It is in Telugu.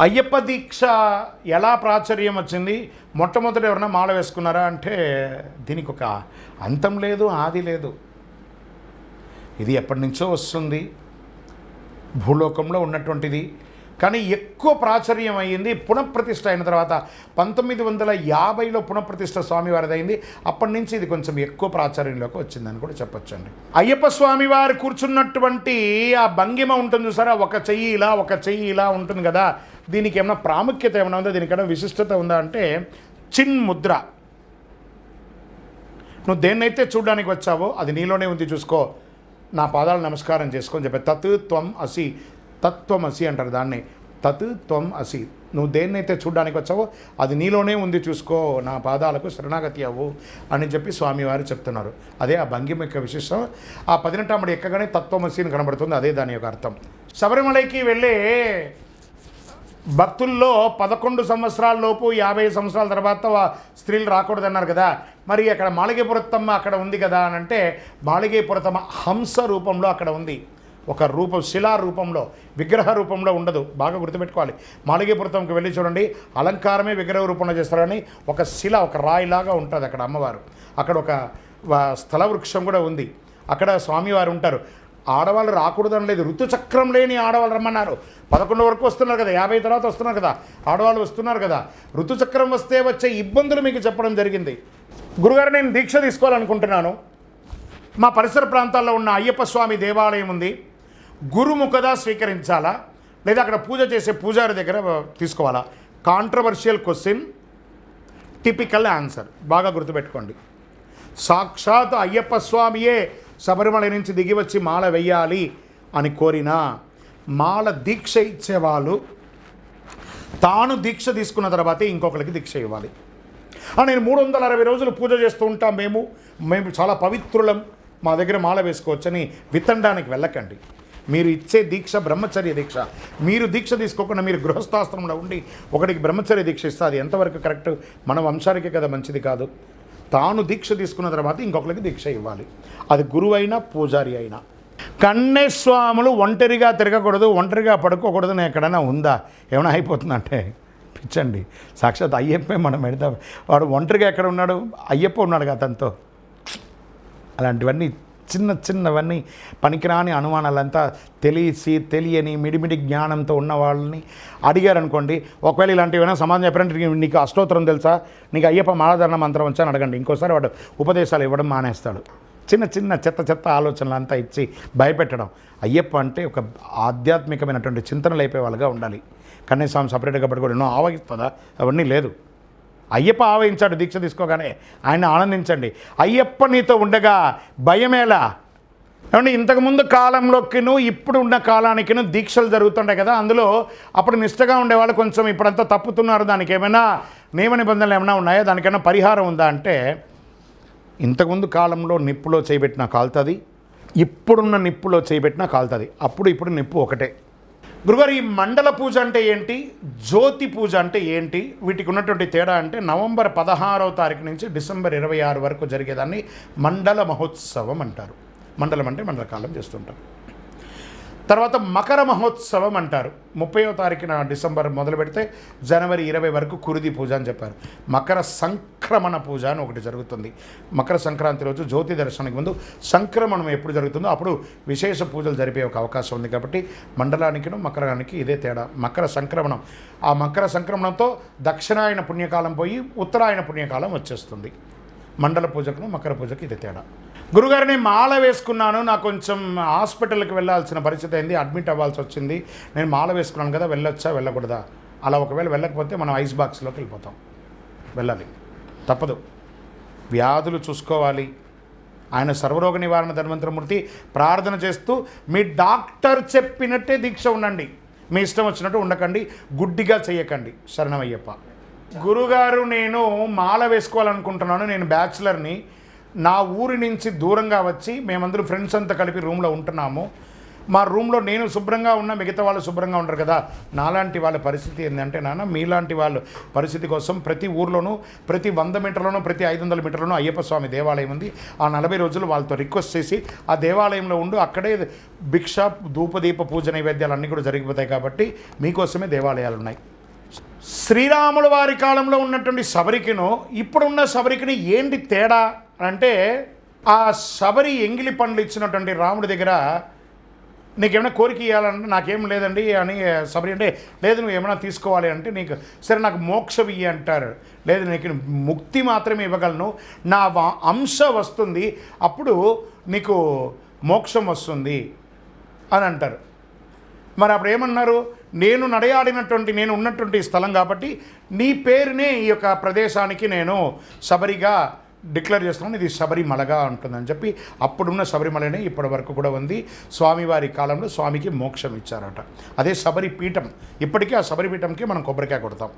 అయ్యప్ప దీక్ష ఎలా ప్రాచుర్యం వచ్చింది? మొట్టమొదటి ఎవరైనా మాల వేసుకున్నారా? అంటే దీనికి ఒక అంతం లేదు ఆది లేదు. ఇది ఎప్పటి నుంచో వస్తుంది. భూలోకంలో ఉన్నటువంటిది. కానీ ఎక్కువ ప్రాచుర్యం అయ్యింది పునఃప్రతిష్ఠ అయిన తర్వాత పంతొమ్మిది వందల యాభైలో పునఃప్రతిష్ఠ స్వామివారిది అయింది అప్పటి నుంచి ఇది కొంచెం ఎక్కువ ప్రాచుర్యంలోకి వచ్చిందని కూడా చెప్పొచ్చండి. అయ్యప్ప స్వామి వారు కూర్చున్నటువంటి ఆ భంగిమ ఉంటుంది చూసారా? ఒక చెయ్యి ఇలా ఒక చెయ్యి ఇలా ఉంటుంది కదా? దీనికి ఏమైనా ప్రాముఖ్యత ఏమైనా ఉందా? దీనికైనా విశిష్టత ఉందా అంటే చిన్ ముద్ర. నువ్వు దేన్నైతే చూడడానికి వచ్చావో అది నీలోనే ఉంది చూసుకో. నా పాదాలు నమస్కారం చేసుకొని చెప్పే. తత్ త్వం అసి. తత్వం అసి అంటారు దాన్ని. తత్ త్వం అసి. నువ్వు దేన్నైతే చూడడానికి వచ్చావో అది నీలోనే ఉంది చూసుకో. నా పాదాలకు శరణాగతి అవ్వు అని చెప్పి స్వామివారు చెప్తున్నారు. అదే ఆ భంగిమ యొక్క విశిష్టం ఆ పదినెట్టామడి ఎక్కగానే తత్వమసి అని కనబడుతుంది. అదే దాని యొక్క అర్థం. శబరిమలైకి వెళ్ళే భక్తుల్లో పదకొండు సంవత్సరాల లోపు యాభై సంవత్సరాల తర్వాత స్త్రీలు రాకూడదన్నారు కదా. మరి అక్కడ మాళిగేపురత్తమ్మ అక్కడ ఉంది కదా అని అంటే మాళిగేపురతమ్మ హంస రూపంలో అక్కడ ఉంది. ఒక రూపం శిలా రూపంలో విగ్రహ రూపంలో ఉండదు. బాగా గుర్తుపెట్టుకోవాలి. మాళిగేపురతంకి వెళ్ళి చూడండి. అలంకారమే విగ్రహ రూపంలో చేస్తారని ఒక శిల ఒక రాయిలాగా ఉంటుంది అక్కడ అమ్మవారు. అక్కడ ఒక స్థలవృక్షం స్థల వృక్షం కూడా ఉంది. అక్కడ స్వామివారు ఉంటారు. ఆడవాళ్ళు రాకూడదని లేదు. ఋతుచక్రం లేని ఆడవాళ్ళు రమ్మన్నారు. పదకొండు వరకు వస్తున్నారు కదా యాభై తర్వాత వస్తున్నారు కదా ఆడవాళ్ళు వస్తున్నారు కదా. ఋతుచక్రం వస్తే వచ్చే ఇబ్బందులు మీకు చెప్పడం జరిగింది. గురుగారు నేను దీక్ష తీసుకోవాలనుకుంటున్నాను. మా పరిసర ప్రాంతాల్లో ఉన్న అయ్యప్ప స్వామి దేవాలయం ఉంది. గురుముఖదా స్వీకరించాలా? లేదా అక్కడ పూజ చేసే పూజారి దగ్గర తీసుకోవాలా? కాంట్రవర్షియల్ క్వశ్చన్ టిపికల్ ఆన్సర్ బాగా గుర్తుపెట్టుకోండి. సాక్షాత్ అయ్యప్ప స్వామియే శబరిమల నుంచి దిగి వచ్చి మాల వెయ్యాలి అని కోరినా మాల దీక్ష ఇచ్చేవాళ్ళు తాను దీక్ష తీసుకున్న తర్వాతే ఇంకొకరికి దీక్ష ఇవ్వాలి. ఆ, నేను మూడు వందల అరవై రోజులు పూజ చేస్తూ ఉంటాం మేము. మేము చాలా పవిత్రులం. మా దగ్గర మాల వేసుకోవచ్చని విత్తండానికి వెళ్ళకండి. మీరు ఇచ్చే దీక్ష బ్రహ్మచర్య దీక్ష. మీరు దీక్ష తీసుకోకుండా మీరు గృహస్థాశ్రమంలో ఉండి ఒకటికి బ్రహ్మచర్య దీక్ష ఇస్తే అది ఎంతవరకు కరెక్ట్? మన వంశానికి కదా మంచిది కాదు. తాను దీక్ష తీసుకున్న తర్వాత ఇంకొకరికి దీక్ష ఇవ్వాలి. అది గురువైనా పూజారి అయినా. కన్నేస్వాములు ఒంటరిగా తిరగకూడదు ఒంటరిగా పడుకోకూడదు అని ఎక్కడైనా ఉందా? ఏమైనా అయిపోతుందంటే పిచ్చండి. సాక్షాత్ అయ్యప్పే మనం పెడతాం. వాడు ఒంటరిగా ఎక్కడ ఉన్నాడు? అయ్యప్ప ఉన్నాడు కదా అతనితో. అలాంటివన్నీ చిన్న చిన్నవన్నీ పనికిరాని అనుమానాలంతా తెలిసి తెలియని మిడిమిడి జ్ఞానంతో ఉన్న వాళ్ళని అడిగారు అనుకోండి ఒకవేళ ఇలాంటివైనా సమాజం చెప్పారంటే నీకు- నీకు అష్టోత్తరం తెలుసా? నీకు అయ్యప్ప మాలాధరణ మంత్రం వచ్చా అని అడగండి. ఇంకోసారి వాడు ఉపదేశాలు ఇవ్వడం మానేస్తాడు. చిన్న చిన్న చెత్త చెత్త ఆలోచనలు అంతా ఇచ్చి భయపెట్టడం. అయ్యప్ప అంటే ఒక ఆధ్యాత్మికమైనటువంటి చింతన లేపే వాళ్ళగా ఉండాలి. కన్యస్వామి సపరేట్గా పట్టుకోవడం ఎన్నో ఆవగిస్తుందా అవన్నీ లేదు. అయ్యప్ప ఆవహించాడు దీక్ష తీసుకోగానే ఆయన ఆనందించండి. అయ్యప్ప నీతో ఉండగా భయమేలా? ఏమంటే ఇంతకుముందు కాలంలోకిను ఇప్పుడు ఉన్న కాలానికిను దీక్షలు జరుగుతుంటాయి కదా అందులో అప్పుడు నిష్టగా ఉండేవాళ్ళు కొంచెం ఇప్పుడంతా తప్పుతున్నారు దానికి. ఏమైనా నియమ నిబంధనలు ఏమైనా ఉన్నాయా? దానికైనా పరిహారం ఉందా అంటే ఇంతకుముందు కాలంలో నిప్పులో చేయబెట్టిన కాలుతుంది ఇప్పుడున్న నిప్పులో చేయబెట్టిన కాలుతుంది. అప్పుడు ఇప్పుడు నిప్పు ఒకటే. గురుగారు ఈ మండల పూజ అంటే ఏంటి? జ్యోతి పూజ అంటే ఏంటి? వీటికి ఉన్నటువంటి తేడా అంటే నవంబర్ పదహారవ తారీఖు నుంచి డిసెంబర్ ఇరవై ఆరు వరకు జరిగేదాన్ని మండల మహోత్సవం అంటారు. మండలం అంటే మండలకాలం చేస్తుంటారు చేస్తుంటాం. తర్వాత మకర మహోత్సవం అంటారు. ముప్పైవ తారీఖున డిసెంబర్ మొదలు పెడితే జనవరి ఇరవై వరకు కురిది పూజ అని చెప్పారు. మకర సంక్రమణ పూజ అని ఒకటి జరుగుతుంది. మకర సంక్రాంతి రోజు జ్యోతి దర్శనానికి ముందు సంక్రమణం ఎప్పుడు జరుగుతుందో అప్పుడు విశేష పూజలు జరిపే ఒక అవకాశం ఉంది కాబట్టి మండలానికిను మకరానికి ఇదే తేడా. మకర సంక్రమణం. ఆ మకర సంక్రమణంతో దక్షిణాయన పుణ్యకాలం పోయి ఉత్తరాయణ పుణ్యకాలం వచ్చేస్తుంది. మండల పూజకును మకర పూజకు ఇది తేడా. గురుగారిని మాల వేసుకున్నాను. నాకు కొంచెం హాస్పిటల్కి వెళ్ళాల్సిన పరిస్థితి అయింది. అడ్మిట్ అవ్వాల్సి వచ్చింది. నేను మాల వేసుకున్నాను కదా వెళ్ళొచ్చా వెళ్ళకూడదా? అలా ఒకవేళ వెళ్ళకపోతే మనం ఐస్ బాక్స్లోకి వెళ్ళిపోతాం. వెళ్ళాలి. తప్పదు. వ్యాధులు చూసుకోవాలి. ఆయన సర్వరోగ నివారణ ధన్వంతరమూర్తి ప్రార్థన చేస్తూ మీ డాక్టర్ చెప్పినట్టే దీక్ష ఉండండి. మీ ఇష్టం వచ్చినట్టు ఉండకండి. గుడ్డిగా చేయకండి శరణమయ్యప్ప. గురుగారు నేను మాల వేసుకోవాలనుకుంటున్నాను. నేను బ్యాచులర్ని. నా ఊరి నుంచి దూరంగా వచ్చి మేమందరూ ఫ్రెండ్స్ అంతా కలిపి రూమ్లో ఉంటున్నాము. మా రూమ్లో నేను శుభ్రంగా ఉన్నా మిగతా వాళ్ళు శుభ్రంగా ఉండరు కదా. నాలాంటి వాళ్ళ పరిస్థితి ఏంటంటే నాన్న మీలాంటి వాళ్ళ పరిస్థితి కోసం ప్రతి ఊర్లోనూ ప్రతి వంద మీటర్లోనూ ప్రతి ఐదు వందల మీటర్లోనూ అయ్యప్ప స్వామి దేవాలయం ఉంది. ఆ నలభై రోజులు వాళ్ళతో రిక్వెస్ట్ చేసి ఆ దేవాలయంలో ఉండు అక్కడే భిక్ష ధూపదీప పూజ నైవేద్యాలు అన్నీ కూడా జరిగిపోతాయి కాబట్టి మీకోసమే దేవాలయాలు ఉన్నాయి. శ్రీరాముల వారి కాలంలో ఉన్నటువంటి శబరికిను ఇప్పుడున్న శబరికిని ఏంటి తేడా? అంటే ఆ శబరి ఎంగిలి పండ్లు ఇచ్చినటువంటి రాముడి దగ్గర నీకేమైనా కోరిక ఇవ్వాలంటే నాకేం లేదండి అని శబరి అంటే లేదు నువ్వు ఏమైనా తీసుకోవాలి అంటే నీకు సరే నాకు మోక్షం ఇయ్యి అంటారు. లేదు నీకు ముక్తి మాత్రమే ఇవ్వగలను నా అంశ వస్తుంది అప్పుడు నీకు మోక్షం వస్తుంది అని అంటారు. మరి అప్పుడు ఏమన్నారు? నేను నడయాడినటువంటి నేను ఉన్నటువంటి స్థలం కాబట్టి నీ పేరునే ఈ యొక్క ప్రదేశానికి నేను శబరిగా డిక్లేర్ చేస్తున్నాం ఇది శబరిమలగా ఉంటుందని చెప్పి అప్పుడున్న శబరిమలనే ఇప్పటి వరకు కూడా ఉంది. స్వామివారి కాలంలో స్వామికి మోక్షం ఇచ్చారట. అదే శబరి పీఠం ఇప్పటికీ ఆ శబరిపీఠంకి మనం కొబ్బరికాయ కొడతాం.